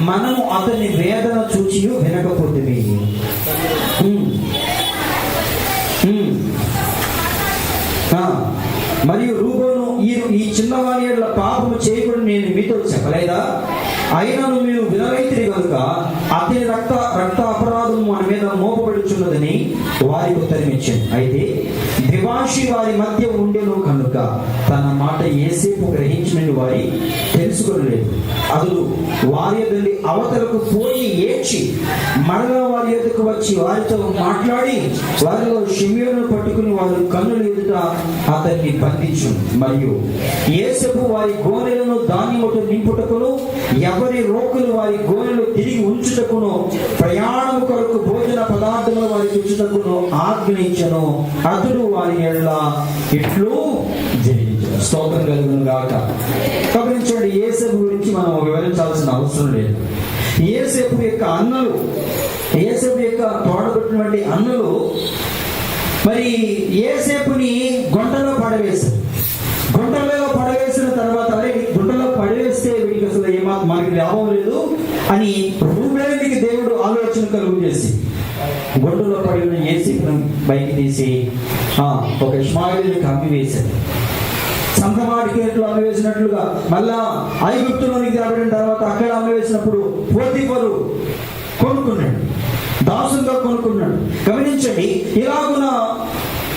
మనము అతని వేదన చూచి వినకపోతే మరియు రూపను ఈ ఈ చిన్నవాణి పాపము చేయకుండా నేను మీతో చెప్పలేదా? అయినను మీరు వినరైతిరి కనుక అతని రక్త రక్త అపరాధం మన మీద మోప వారికి ఉత్తరమిచ్చింది అయితే ద్విభాషి వారి మధ్య ఉండేలో కనుక తన మాట ఏసేపు గ్రహించిన వారి తెలుసుకోలేదు అదులు వారి తల్లి అవతలకు పోయి ఏడ్చి మరలా వారి ఎదుకు వచ్చి వారితో మాట్లాడి వారిలో షిమియోను పట్టుకుని వారు కన్నులు ఎదుట అతన్ని బంధించు మరియు ఏసేపు వారి గోనెలను ధాన్యముతో నింపుటకును ఎవరి రోకులు వారి గోనెలు తిరిగి ఉంచుటకును ప్రయాణ ఆజ్ఞయించను అతడు వారి ఎళ్ళ ఇట్లు జరిగించను స్తోత్రం కలుగును గాక. గమనించండి ఏసేపు గురించి మనం వివరించాల్సిన అవసరం లేదు. ఏసేపు యొక్క అన్నలు ఏసేపు యొక్క తోడబుట్టినటువంటి అన్నలు మరి ఏసేపుని గుంటలో పడవేశారు. గుంటలో పడవేసిన తర్వాత గుంటలో పడవేస్తే వీడికి అసలు ఏమాత్రం మనకి లాభం లేదు అని రూబేనికి దేవుడు ఆలోచన కలుగు చేసి గుంటలో పడి ఉన్న ఏసేపును బయటికి తీసి ఒక ఇష్మాయిల్ని కమ్మివేశాడు సంతమాడికేట్లు అమ్మవేసినట్లుగా మళ్ళా ఐగుప్తులోనికి రాబడిన తర్వాత అక్కడ అమ్మవేసినప్పుడు పోతిపరు కొనుక్కున్నాడు. దాసుగా కొనుక్కున్నాడు. గమనించండి ఇలాగున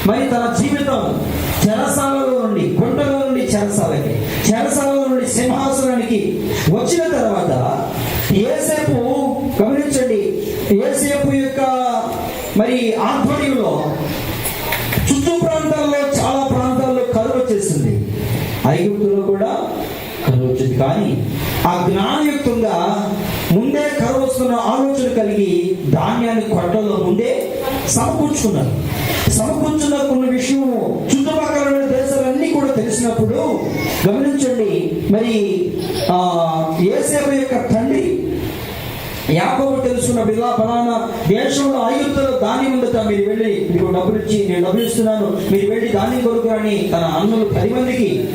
మరి తన జీవితం చెరసాలలో నుండి గుంటలో నుండి చెరసాలకి చెరసాలలో నుండి సింహాసనానికి వచ్చిన తర్వాత ఏసేపు గమనించండి ఏసేపు ఆధ్వర్యంలో చుట్టూ ప్రాంతాల్లో చాలా ప్రాంతాల్లో కరువు వచ్చేసింది. ఐగుప్తులో కూడా కరువు వచ్చింది. కానీ ఆ జ్ఞానయుక్తంగా ముందే కరువు వస్తున్న ఆలోచన కలిగి ధాన్యాన్ని కొట్టలో ముందే సమకూర్చుకున్నారు. సమకూర్చున్న కొన్ని విషయం చుట్టుపక్కల దేశాలన్నీ కూడా తెలిసినప్పుడు గమనించండి. మరి ఆ ఏసేపు యొక్క తండ్రి యాకోబు తెలుసుకున్న బిల్లా ఫలానా దేశంలో ఐగుప్తులో దాని ఉందట. మీరు వెళ్ళి మీకు డబ్బులు ఇచ్చి నేను డబ్బులు ఇస్తున్నాను. మీరు వెళ్ళి ధాన్యం అని తన అన్నలు పది మందికి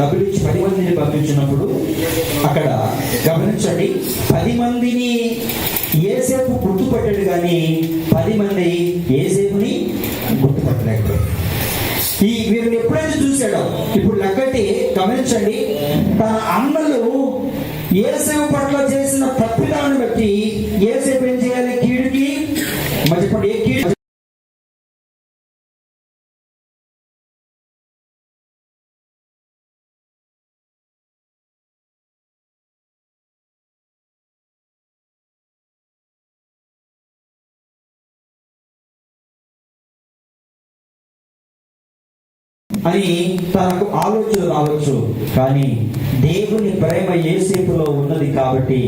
డబ్బులు ఇచ్చి పది మందిని పంపించినప్పుడు అక్కడ గమనించండి. పది మందిని ఏసేపు గుర్తుపట్టాడు కానీ పది మంది ఏసేపుని గుర్తుపట్టలేకపోయాడు ఈ వీరిని ఎప్పుడైతే చూశాడో? ఇప్పుడు లెక్కటి గమనించండి. తన అన్నలు ఏసేపు పట్ల చేసిన తప్పు అని తనకు ఆలోచన రావచ్చు. కానీ దేవుని ప్రేమ ఏసేపులో ఉన్నది కాబట్టి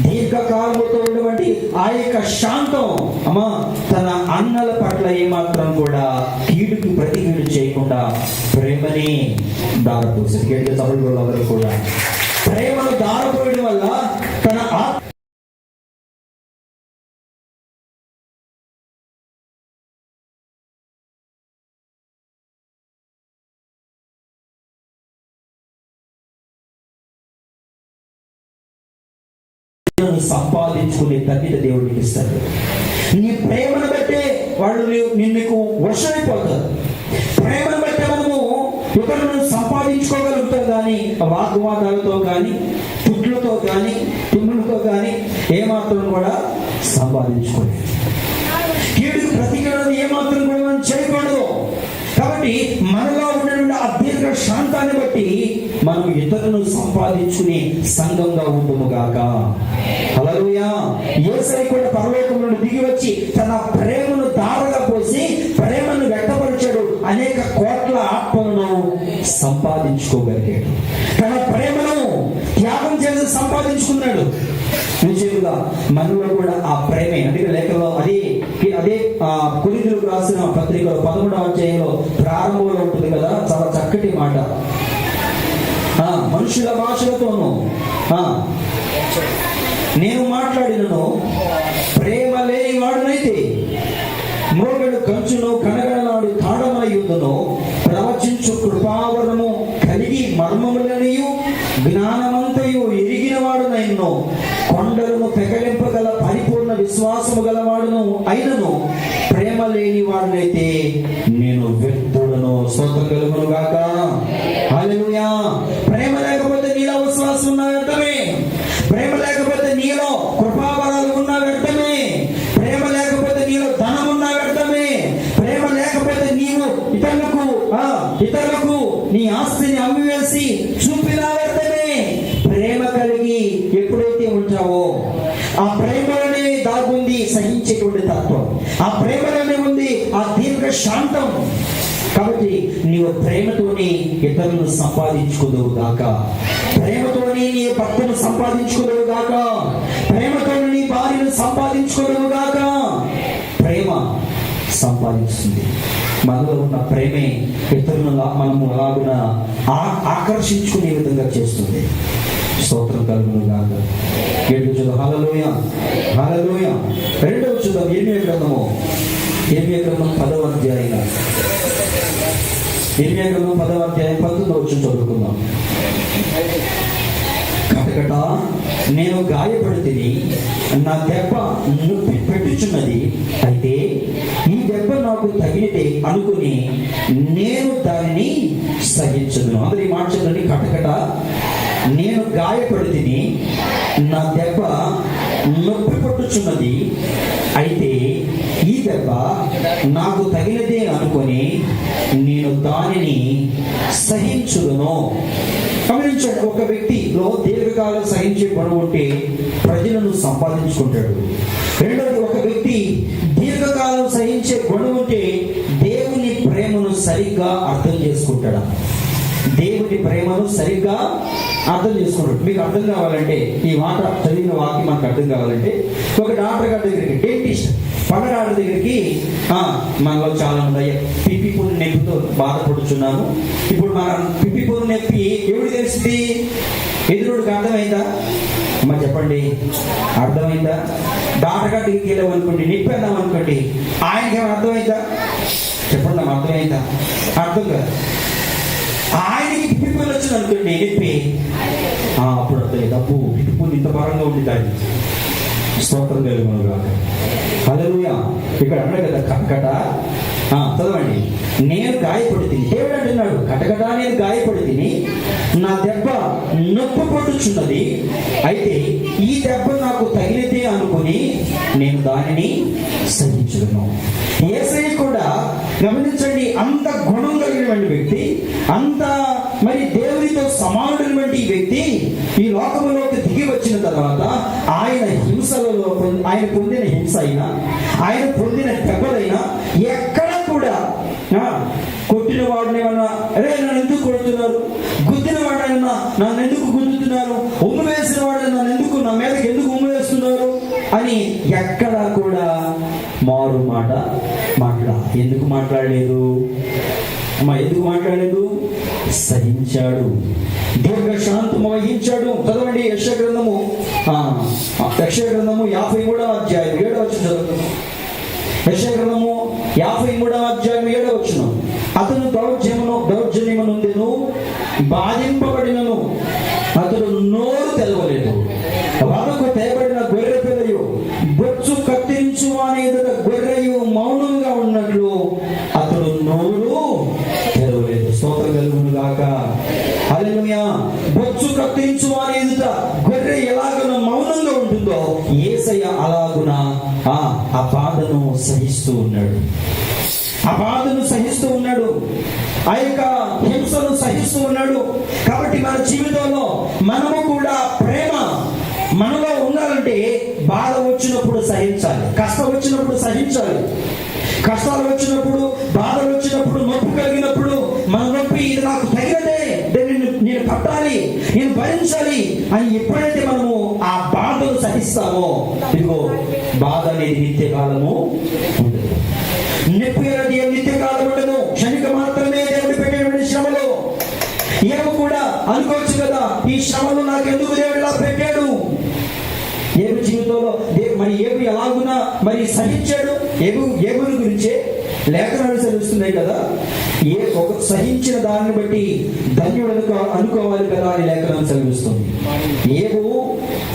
దీర్ఘకాలముతో ఉన్నటువంటి ఆ యొక్క శాంతం అమ్మా తన అన్నల పట్ల ఏమాత్రం కూడా కీడుకు ప్రతికీడు చేయకుండా ప్రేమని దారపోసింది. గట్టిగా సభలు కూడా. ప్రేమను దారపోయడం వల్ల తన ఆత్మ ప్రేమను సంపాదించుకునే దేవుడు దేవుడికి ఇస్తాడు నీ ప్రేమను బట్టే వాళ్ళు నీ- నిన్నుకు వశమైపోతారు ప్రేమను బట్టే మనము ఇతరులను సంపాదించుకోగలుగుతాం కానీ వాగ్వాదాలతో కానీ తుట్లతో కానీ తుమ్ములతో కానీ ఏమాత్రం కూడా సంపాదించుకోలేదు. కీడుకు ప్రతికరణ ఏమాత్రం కూడా మనం చేయకూడదు. కాబట్టి మనలో శాంతాన్ని బట్టి మనం ఇతరులను సంపాదించుకునే సంఘంగా ఉంటుము గాక. హల్లెలూయా. యేసయ్య కూడా పరలోకం నుండి దిగి వచ్చి తన ప్రేమను దారగా పోసి ప్రేమను వ్యక్తపరిచాడు అనేక కోట్ల ఆత్మలను సంపాదించుకోగలిగాడు. తన ప్రేమను త్యాగం చేసి సంపాదించుకున్నాడు. నిజంగా మనలో కూడా ఆ ప్రేమే. అంటే లేఖలో అదే అదే ఆ కురిదులకు రాసిన పత్రికలో పదమూడవ అధ్యాయంలో ప్రారంభంలో ఉంటుంది కదా చాలా చక్కటి మాట. మనుషుల భాషలతోనూ ఆ, నేను మాట విశ్వాసము గలవాడును అయినను. ప్రేమ లేని వాడినైతే నేను వ్యక్తులను సొంత కలుగును గాక. ప్రేమ లేకపోతే నీలో విశ్వాసం ఉన్న వ్యర్థమే. ప్రేమ లేకపోతే నీలో కృపావరాలు ఉన్న వ్యర్థమే. ప్రేమ లేకపోతే నీలో ధనం ఉన్న వ్యర్థమే. ప్రేమ లేకపోతే నీవు ఇతరులకు ఇతరులకు తత్వం ఆ ప్రేమలోనే ఉంది ఆ దీర్ఘ శాంతం. కాబట్టి నీవు ప్రేమతోని ఇతరులను సంపాదించుకుందువు గాక. ప్రేమతోని నీ భక్తులు సంపాదించుకుందువు గాక. ప్రేమతో నీ భార్యను సంపాదించుకుందువు గాక. ప్రేమ సంపాదిస్తుంది. మనలో ఉన్న ప్రేమే ఇతరులను మనము అలాగున ఆ- ఆకర్షించుకునే విధంగా చేస్తుంది. స్తోత్రం కలుగును గాక. ఏడు చూద్దాం హలలోయ హలలోయ రెండవ చూద్దాం ఏమే గ్రంథము. ఏమే గ్రంథం పదవ అధ్యాయం ఏమే గ్రంథం పదవ అధ్యాయం పంతొమ్మిది వచ్చి చదువుకుందాం. కటకట నేను గాయపడితే నా దెబ్బ నొప్పి పెట్టుచున్నది. అయితే ఈ దెబ్బ నాకు తగిలితే అనుకుని నేను దానిని సహించదును. అందరి మాట చెప్పండి. కటకట నేను గాయపడితే నా దెబ్బ నొప్పి పట్టుచున్నది. అయితే ఈ దెబ్బ నాకు తగినదే అనుకొని నేను దానిని సహించుదును. గమనించండి ఒక వ్యక్తిలో దీర్ఘకాలం సహించే గుణం ఉంటే ప్రజలను సంపాదించుకుంటాడు. రెండవది ఒక వ్యక్తి దీర్ఘకాలం సహించే గుణం ఉంటే దేవుని ప్రేమను సరిగ్గా అర్థం చేసుకుంటాడు? దేవుని ప్రేమను సరిగ్గా అర్థం చేసుకుంటాడు మీకు అర్థం కావాలంటే ఈ మాట చదివిన వాక్యం మనకు అర్థం కావాలంటే ఒక డాక్టర్ గారి దగ్గరికి డెంటిస్ట్ పళ్ళ దగ్గరికి మనలో చాలా ఉన్నాయి. పిప్పి పుల్లు నొప్పితో బాధపడుతున్నాము ఇప్పుడు మన పిప్పి పుల్లు నొప్పి ఎవడు తెలిసింది ఎదురుడికి అర్థమైందా? మరి చెప్పండి. అర్థమైందా? డాక్టర్ గారి దగ్గరికి వెళ్ళాం అనుకోండి నొప్పి అన్నాం అనుకోండి. ఆయనకి ఏమైనా అర్థమైందా? చెప్పండి అర్థమైందా? అర్థం కాదు. ఆయనకి పిప్పులు వచ్చింది అనుకోండి నొప్పి అప్పుడు అర్థం డబ్బు పిప్పులు ఇంత భారంగా ఉంది దాన్ని స్తోత్రం కలుగును గాక. అదే ఇక్కడ అన్నాడు కదా కటకట చదవండి. నేను గాయపడి తిని దేవుడు అంటున్నాడు కటకటా నేను గాయపడి తిని నా దెబ్బ నొప్పి పొట్టుచున్నది. అయితే ఈ దెబ్బ నాకు తగిలితే అనుకుని నేను దానిని సహించును ఏసై కూడా గమనించండి అంత గుణం కలిగినటువంటి వ్యక్తి అంత మరి దేవునితో సమానుడైనటువంటి ఈ వ్యక్తి ఈ లోకంలోకి దిగి వచ్చిన తర్వాత ఆయన హింసలలో ఆయన పొందిన హింస అయినా ఆయన పొందిన దెబ్బలైనా ఎక్కడ కూడా కొట్టిన వాడిని ఏమన్నా అరే నన్ను ఎందుకు కొడుతున్నారు? గుద్దిన వాడైనా నన్ను ఎందుకు గుద్దుతున్నారు? ఉమ్ము వేసిన వాడు నన్ను ఎందుకు నా మీదకి ఎందుకు ఉమ్ము వేస్తున్నారు? అని ఎక్కడా కూడా మారు మాట మాట్లా ఎందుకు మాట్లాడలేదు? అమ్మా ఎందుకు మాట్లాడలేదు? సహించాడు. దీర్ఘ శాంతము వహించాడు చదవండి యక్ష గ్రంథము. యక్ష గ్రంథము యాభై మూడవ అధ్యాయం ఏడవ చదువు చదువుతున్నాం యక్ష గ్రంథము యాభై మూడవ అధ్యాయం ఏడవచ్చును వచ్చిన అతను దౌర్జన్యమును దౌర్జన్యమునుందెను బాధింపబడినను అతడు నోరు తెలవలేదు వదకు తేబడిన గొర్రె పిల్లయు బొచ్చు కత్తిరించు వాని ఎదుట గొర్రెయు మౌనంగా ఉన్నట్లు అతడు నోరు తెరవలేదు స్తోత్రం కలుగును గాక హల్లెలూయా బొచ్చు కత్తిరించు వాని ఎదుట గొర్రె ఎలాగున మౌనంగా ఉంటుందో ఏసయ్య అలాగున ఆ ఆ బాధను సహిస్తూ ఉన్నాడు. ఆ బాధను సహిస్తూ ఉన్నాడు. ఆ యొక్క హింసను సహిస్తూ ఉన్నాడు. కాబట్టి మన జీవితంలో మనము కూడా ప్రేమ మనలో ఉండాలంటే బాధ వచ్చినప్పుడు సహించాలి కష్టం వచ్చినప్పుడు సహించాలి. కష్టాలు వచ్చినప్పుడు బాధలు వచ్చినప్పుడు నొప్పి కలిగినప్పుడు మన నొప్పి ఇది నాకు తగినదే. దీన్ని నేను- పట్టాలి నేను భరించాలి అని ఎప్పుడైనా మనము ఆ బాధను సహిస్తామో ఇదిగో నిత్య కాలము ఉండదు నొప్పి నిత్య ఉండదు క్షణిక మాత్రమే దేవుడు పెట్టేటువంటి శ్రమలు. ఏమో కూడా అనుకోవచ్చు కదా ఈ శ్రమలు నాకు ఎందుకు దేవుడు పెట్టాడు? ఏమి జీవితంలో మరి ఏమి ఎలాగునా మరి సహించాడు? ఏబు ఏబుని గురించే లేఖనాలు చదివిస్తున్నాయి కదా. ఏ ఒక సహించిన దాన్ని బట్టి ధన్యుడు అనుకో అనుకోవాలి కదా అని లేఖనం చదివిస్తుంది. ఏవో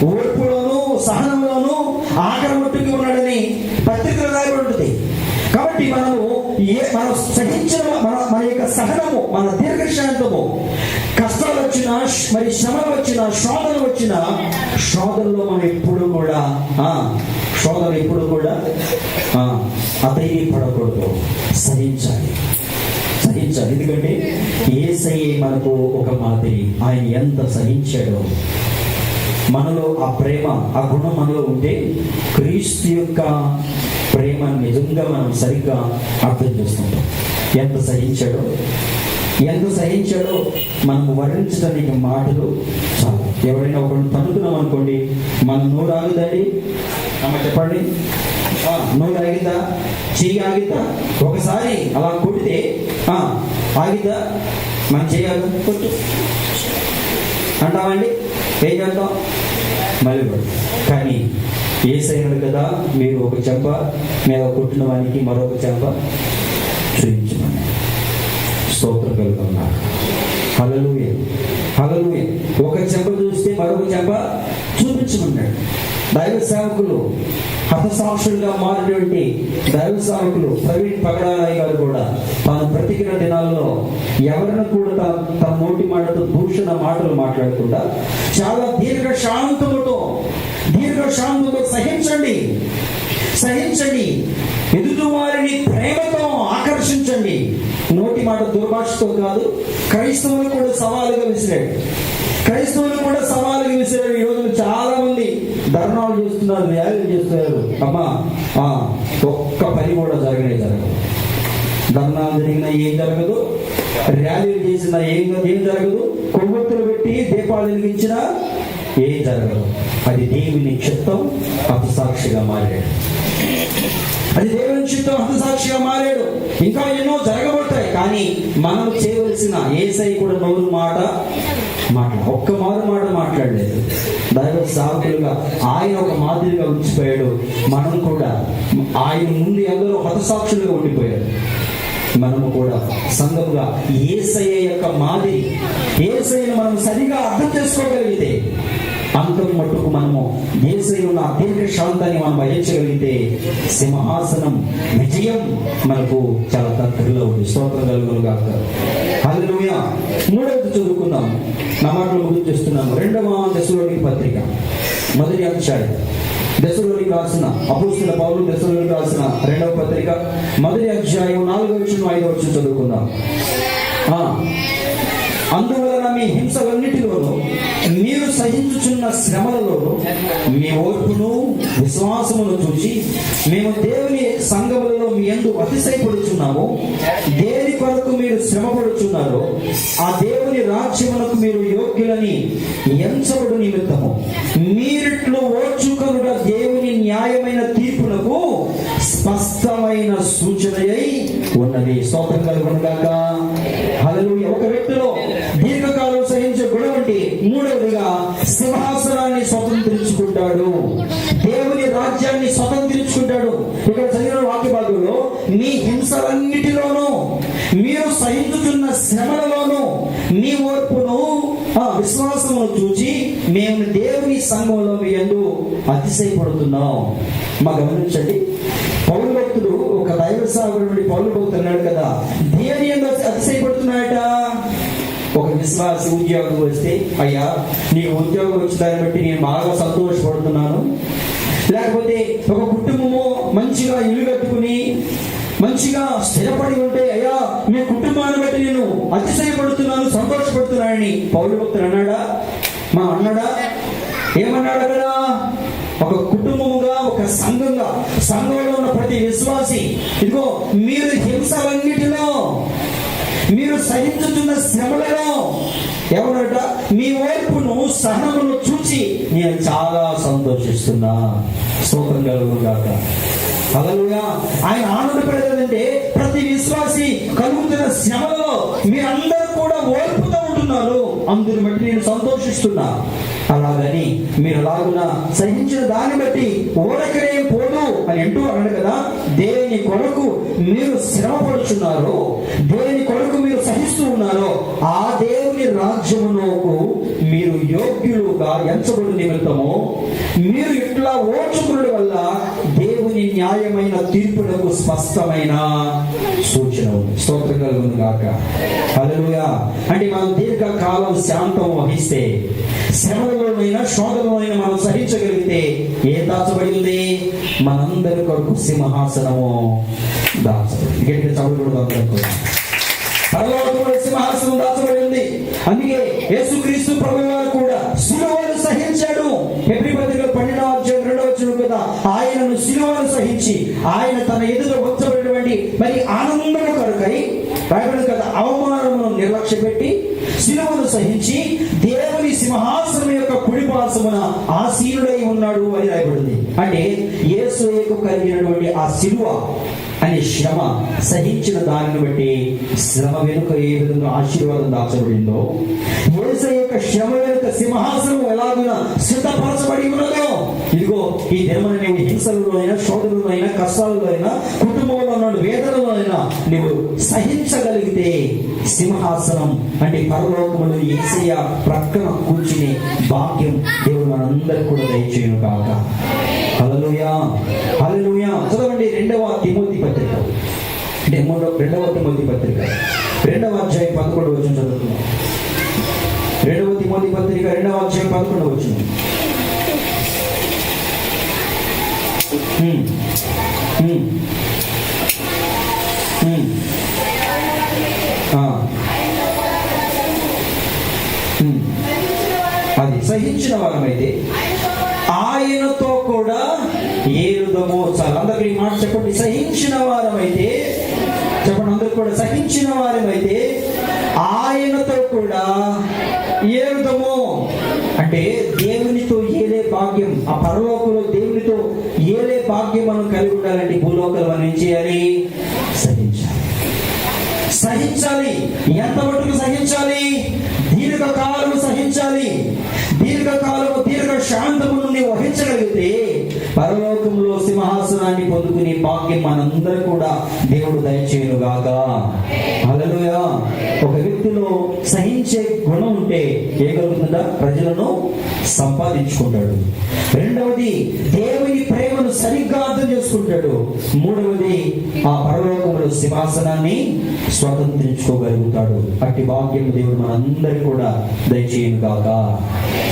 ఓర్పులోను సహనంలోను ఆఖరి మట్టుకి ఉన్నాడని పత్రికలు రాయబడి ఉంటుంది కాబట్టి మనము ఏ మనం సహించిన మన మన యొక్క సహనము మన దీర్ఘశాంతము కష్టాలు వచ్చిన మరి శ్రమలు వచ్చిన శోధనలు వచ్చిన శోధనలో మనం ఎప్పుడు కూడా ఆ శోధన ఎప్పుడు కూడా ఆ పడకూడదు సహించాలి. సహించాలి. ఎందుకంటే ఏసయ్యే మనకు ఒక మాదిరి. ఆయన ఎంత సహించాడో. మనలో ఆ ప్రేమ ఆ గుణం మనలో ఉంటే క్రీస్తు యొక్క ప్రేమ నిజంగా మనం సరిగ్గా అర్థం చేసుకుంటాం. ఎంత సహించాడో. ఎంత సహించాడో మనం వర్ణించడానికి మాటలు చాలు. ఎవరైనా ఒకరిని తన్నుతున్నాం అనుకోండి మన నోరు ఆగుదండి అమ్మ చెప్పండి? నోరు ఆగిద్దా? చెయ్యి ఆగిద్దా? ఒకసారి అలా కొడితే ఆగిద్దా? మనం చేయాలి కొట్టు. అంటామండి ఏం చేద్దాం మళ్ళీ కానీ ఏసైనాడు కదా మీరు ఒక చెంప మీద కొట్టిన వానికి మరొక చెంప. చూపించమని స్తోత్రం కలుగుతున్నారు హలలుయ హలలుయ ఒక చెంప చూస్తే మరొక చెంప చూపించమన్నాడు దైవ సేవకులు హతసాక్షులుగా మారినటువంటి దైవ సేవకులు ప్రవీణ్ పగడారాయి గారు కూడా తాను బ్రతికిన దినాల్లో ఎవరిని కూడా తన తన నోటి మాటతో దూషణ మాటలు మాట్లాడకుండా చాలా దీర్ఘ శాంతముతో దీర్ఘ శాంతముతో సహించండి. సహించండి. ఎదుటి వారిని ప్రేమతో ఆకర్షించండి. నోటి మాట దుర్భాషతో కాదు క్రైస్తవులు కూడా సవాలుగా విసిరాడు క్రైస్తవులు కూడా సవాలు విసిరాడు ఈ రోజు చాలా మంది ధర్నాలు చేస్తున్నారు ర్యాలీలు చేస్తున్నారు. అమ్మా ఆ, ఒక్క పని కూడా జరగనే జరగదు. ధర్నాలు జరిగినా ఏం జరగదు? ర్యాలీలు చేసినా ఏం ఏం జరగదు? కొవ్వొత్తులు పెట్టి దీపాలు వెలిగించినా ఏం జరగదు. అది దేవుని చిత్తం హతసాక్షిగా మారాడు. అది దేవుని చిత్తం హతసాక్షిగా మారాడు. ఇంకా ఎన్నో జరగబడతాయి కానీ మనం చేయవలసిన ఏసై కూడా నోరు మాట మాట్లా ఒక్క మారు మాట మాట్లాడలేదు. దైవ సాకులుగా ఆయన ఒక మాదిరిగా ఉంచిపోయాడు. మనం కూడా ఆయన ముందు ఎందరో హతసాక్షులుగా ఉండిపోయాడు మనము కూడా సంఘముగా ఏసఐ యొక్క మాదిరి ఏసయ్యను మనం సరిగా అర్థం చేసుకోగలిగితే అంతం మట్టుకు మనము ఏసైన ఉన్న దీర్ఘ శాంతాన్ని మనం వహించగలిగితే సింహాసనం విజయం మనకు చాలా దగ్గరలో ఉంది. స్తోత్రం కలుగును కాక హల్లెలూయా. మూడవది చదువుకుందాం. నా మాటలు గుర్తు చేస్తున్నాము రెండవ దశలోని పత్రిక. మొదటి అధ్యాయం. దశలోనికి రాసిన అపోస్తుల పౌరులు దశలోనికి రాసిన రెండవ పత్రిక. మొదటి అధ్యాయం నాలుగో వచ్చిన ఐదో వచ్చిన చదువుకుందాం. ఆ, అందువలన మీ హింసలన్నిటిలోనూ మీరు సహించుచున్న శ్రమలలో మీ ఓర్పును విశ్వాసమును చూసి మేము దేవుని సంఘములలో మీ ఎందు అతిశయపడుచున్నాము. దేని కొరకు మీరు శ్రమపడుచున్నారో ఆ దేవుని రాజ్యమునకు మీరు యోగ్యులని ఎంచబడు నిమిత్తము. మీరిట్లు ఓర్చుకొనుట దేవుని న్యాయమైన తీర్పునకు స్పష్టమైన సూచనయై ఉన్నది. స్తోత్రం కలుగునుగాక. విశ్వాసమును చూచి మేము దేవుని సంఘంలో మీ ఎందు అతిశయపడుతున్నాం. మా గమనించండి. పౌరు భక్తుడు ఒక దైవ సాగుడు నుండి పౌరు భక్తుడు అన్నాడు కదా. దేని ఎందు అతిశయపడుతున్నాయట ఒక విశ్వాసి ఉద్యోగం వస్తే అయ్యా నీ ఉద్యోగం వచ్చిన దాన్ని బట్టి నేను బాగా సంతోషపడుతున్నాను. లేకపోతే ఒక కుటుంబము మంచిగా ఇల్లు కట్టుకుని మంచిగా స్థిరపడి ఉంటే అయ్యా మీ కుటుంబాన్ని బట్టి నేను అతిశయపడుతున్నాను సంతోషపడుతున్నానని పౌరు భక్తులు అన్నాడా? మా అన్నాడా? ఏమన్నాడు కదా ఒక కుటుంబముగా ఒక సంఘంగా సంఘంలో ఉన్న ప్రతి విశ్వాసి ఇదిగో మీరు హింసలన్నిటిలో మీరు సహించుతున్న శ్రమలలో ఎవరట మీ వైపును సహనమును చూచి నేను చాలా సంతోషిస్తున్నా. స్తోత్రం కలుగుగాక హల్లెలూయా. ఆయన ఆనందపడేదంటే ప్రతి విశ్వాసి కలుగుతున్న శ్రమలలో మీరందరూ కూడా ఓర్పుతో పొందుతున్నాను అందుని బట్టి నేను సంతోషిస్తున్నా. అలాగని మీరు అలాగున సహించిన దాన్ని బట్టి ఓడకడే పోదు అని అంటూ అన్నాడు కదా దేని కొరకు మీరు శ్రమపడుచున్నారో దేని కొరకు మీరు సహిస్తూ ఉన్నారో ఆ దేవుని రాజ్యమునకు మీరు యోగ్యులుగా ఎంచబడి నిమిత్తము మీరు ఇట్లా ఓడ్చుకున్న వల్ల న్యాయమైన తీర్పులకు స్పష్టమైన సూచన ఉంది స్తోత్రం కలుగును అంటే మనం దీర్ఘకాలం శాంతం వహిస్తే శ్రమలలోనైనా శోధనమైన మనం సహించగలిగితే ఏం దాచబడింది? మనందరి కొరకు సింహాసనము దాచబడి గట్టిగా పరలోకంలో సింహాసనం దాచబడి ఉంది అందుకే యేసుక్రీస్తు ప్రభు వారు మీద ఆయనను సిలువను సహించి ఆయన తన ఎదురు వచ్చబడినటువంటి మరి ఆనందము కొరకై రాయబడి కదా అవమానమును నిర్లక్ష్య పెట్టి సిలువను సహించి దేవుని సింహాసనం యొక్క కుడిపాసమున ఆసీనుడై ఉన్నాడు అని రాయబడింది. అంటే యేసు కలిగినటువంటి ఆ శిలువ అనే శ్రమ సహించిన దానిని బట్టి శ్రమ వెనుక ఏ విధంగా ఆశీర్వాదం దాచబడిందో యేసు యొక్క శ్రమ వెనుక సింహాసనం ఎలాగున సిద్ధపరచబడి ఉన్నదో ఇదిగో ఈ దినమున నీవు హింసలలో అయినా శోధనలో అయినా కష్టాలలో అయినా కుటుంబంలో ఉన్న వేదనలో అయినా నీవు సహించగలిగితే సింహాసనం అంటే పరలోకములు ఏసయ్య ప్రక్కన కూర్చునే భాగ్యం దేవుడు మనందరికీ కూడా దయచేయను కాక హల్లెలూయా. హల్లెలూయా. చదవండి రెండవ తిమోతి పత్రిక. అంటే మూడవ రెండవ తిమోతి పత్రిక. రెండవ అధ్యాయం పదకొండు వచ్చిన చదువుతున్నాం రెండవ తిమోతి పత్రిక రెండవ అధ్యాయం పదకొండు వచ్చింది అది వారమైతే చెప్పండి అందరు కూడా సహించిన వారమైతే ఆయనతో కూడా ఏరుదము అంటే దేవునితో ఏలే భాగ్యం ఆ పరలోకంలో దేవునితో ఏలే భాగ్యం మనం కలిగి ఉండాలంటే భూలోకంలో మనం ఏం చేయాలి? సహించాలి. సహించాలి. ఎంత మటుకు సహించాలి? దీర్ఘకాలం సహించాలి. దీర్ఘకాలము దీర్ఘ శాంతము నుండి వహించగలిగితే పరలోకంలో సింహాసనాన్ని పొందుకునే భాగ్యం మనందరూ కూడా దేవుడు దయచేయను గాక హల్లెలూయా. ఒక వ్యక్తిలో సహించే గుణం ఉంటే ఏగలుగుతుందా ప్రజలను సంపాదించుకుంటాడు. రెండవది దేవుని ప్రేమను సరిగ్గా అర్థం చేసుకుంటాడు. మూడవది ఆ పరలోకంలో సింహాసనాన్ని స్వతంత్రించుకోగలుగుతాడు. అట్టి భాగ్యం దేవుడు మనందరికీ కూడా దయచేయను కాక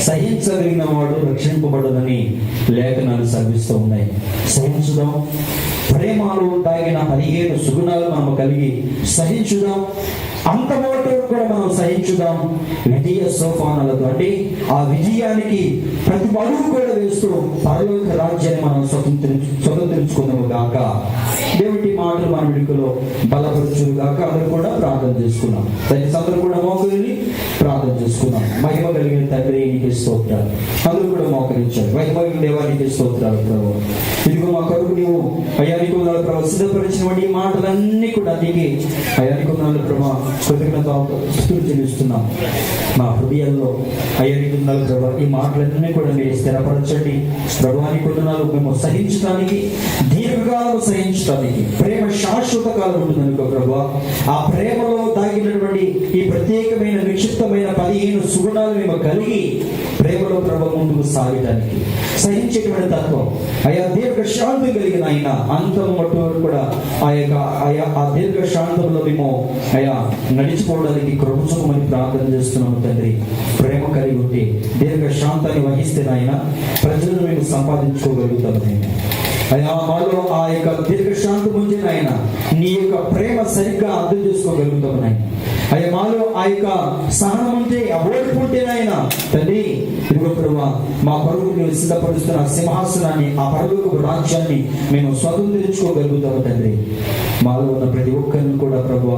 సహించగలిగిన వాడు రక్షింపబడదని లేఖనాలు సర్విస్తూ ఉన్నాయి. సహించుదాం. ప్రేమలో తాగిన పదిహేను సుగుణాలు మనము కలిగి సహించుదాం. అంత కూడా మనం సహించుదాం. విజయ సోపానాలతో అంటే ఆ విజయానికి ప్రతి అడుగు కూడా వేస్తూ పరలోక రాజ్యాన్ని మనం స్వతంత్ర స్వతంత్రించుకుందాము గాక. దేవుడి మాటలు మన విడుకలో బలపరచు గాక. అందరూ కూడా ప్రార్థన చేసుకున్నాం దయచేసి అందరూ కూడా మోకరిని ప్రార్థన చేసుకున్నాం మహిమ కలిగిన తండ్రి నీకు స్తోత్రాలు. అందరూ కూడా మోకరించారు మహిమ కలిగిన దేవానికి స్తోత్రాలు ప్రభు. ఇదిగో మా కొరకు నీవు అయ్యానికి వందల ప్రభు. సిద్ధపరిచినటువంటి ఈ మాటలన్నీ కూడా నీకు. అయ్యానికి వందల ప్రభు. కృతజ్ఞత స్తుతులు చెల్లిస్తున్నాం మా హృదయాల్లో అయ్యానికి వందల ఈ మాటలన్నీ కూడా మీరు స్థిరపరచండి. ప్రభువానికి వందనాలు మేము సహించడానికి దీర్ఘకాలం సహించడానికి ప్రేమ శాశ్వత కాలం ఉంటుందనుకో ప్రభా ఆ ప్రేమలో దాగినటువంటి ఈ ప్రత్యేకమైన నిక్షిప్తమైన పదిహేను సుగుణాలు మేము కలిగి ప్రేమలో ప్రభ ముందుకు సాగడానికి సహించేటువంటి తత్వం. అయా దీర్ఘ శాంతి కలిగిన ఆయన అంతం మట్టు కూడా ఆ యొక్క ఆయా ఆ దీర్ఘ శాంతంలో మేము అయా నడిచిపోవడానికి కృపచుకమని ప్రార్థన చేస్తున్నాము తండ్రి. ప్రేమ కలిగి ఉంటే దీర్ఘ శాంతాన్ని వహిస్తే నాయన ప్రజలను మేము సంపాదించుకోగలుగుతాం నాయన. అయ్యా మాలో ఆ యొక్క దీర్ఘశాంతి ఉంది నాయన నీ యొక్క ప్రేమ సరిగ్గా అర్థం చేసుకోగలుగుతాం నాయన. అయ్యా మాలో ఆ యొక్క సహనం ఉంటే ఆ ఓర్పు ఉంటే తండ్రి ఇదిగో ప్రభా మా పరుగు నువ్వు సిద్ధపరుస్తున్న ఆ సింహాసనాన్ని ఆ పరుగు రాజ్యాన్ని మేము స్వతంత్రించుకోగలుగుతాము తండ్రి. మాలో ఉన్న ప్రతి ఒక్కరిని కూడా ప్రభు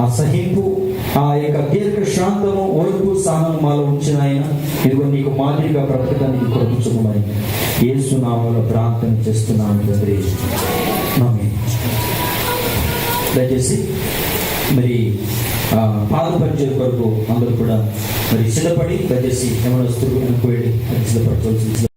ఆ సహింపు ఆ యొక్క దీర్ఘ శాంతము ఓర్పు సహనం మాలో ఉంచిన ఆయన ఇదిగో నీకు మాదిరిగా బ్రతకడానికి కొడుకుచుమని ఏసునామలో ప్రార్థన చేస్తున్నాను తండ్రి. దయచేసి మరి ఆ, కొరకు అందరూ కూడా మరి సిద్ధపడి దయచేసి ఏమైనా వస్తువులు వెనక్కి వెళ్ళి సిద్ధపరచవలసి